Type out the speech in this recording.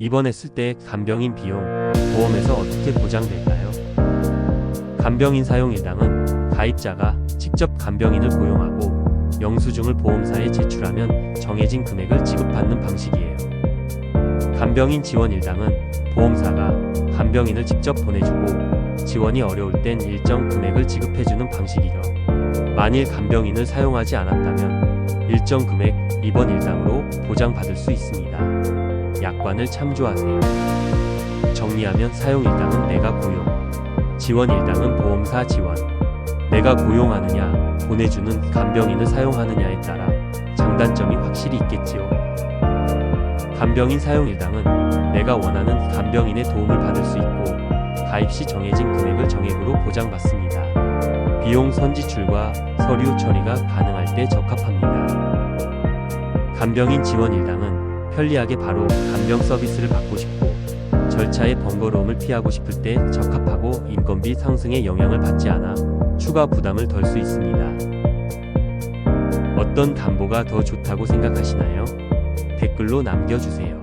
입원했을 때 간병인 비용 보험에서 어떻게 보장될까요? 간병인 사용 일당은 가입자가 직접 간병인을 고용하고 영수증을 보험사에 제출하면 정해진 금액을 지급받는 방식이에요. 간병인 지원 일당은 보험사가 간병인을 직접 보내주고 지원이 어려울 땐 일정 금액을 지급해주는 방식이죠. 만일 간병인을 사용하지 않았다면 일정 금액 입원 일당으로 보장받을 수 있습니다. 약관을 참조하세요. 정리하면 사용 일당은 내가 고용, 지원 일당은 보험사 지원. 내가 고용하느냐, 보내주는 간병인을 사용하느냐에 따라 장단점이 확실히 있겠지요. 간병인 사용 일당은 내가 원하는 간병인의 도움을 받을 수 있고 가입 시 정해진 금액을 정액으로 보장받습니다. 비용 선지출과 서류 처리가 가능할 때 적합합니다. 간병인 지원 일당은 편리하게 바로 간병 서비스를 받고 싶고 절차의 번거로움을 피하고 싶을 때 적합하고 인건비 상승에 영향을 받지 않아 추가 부담을 덜 수 있습니다. 어떤 담보가 더 좋다고 생각하시나요? 댓글로 남겨주세요.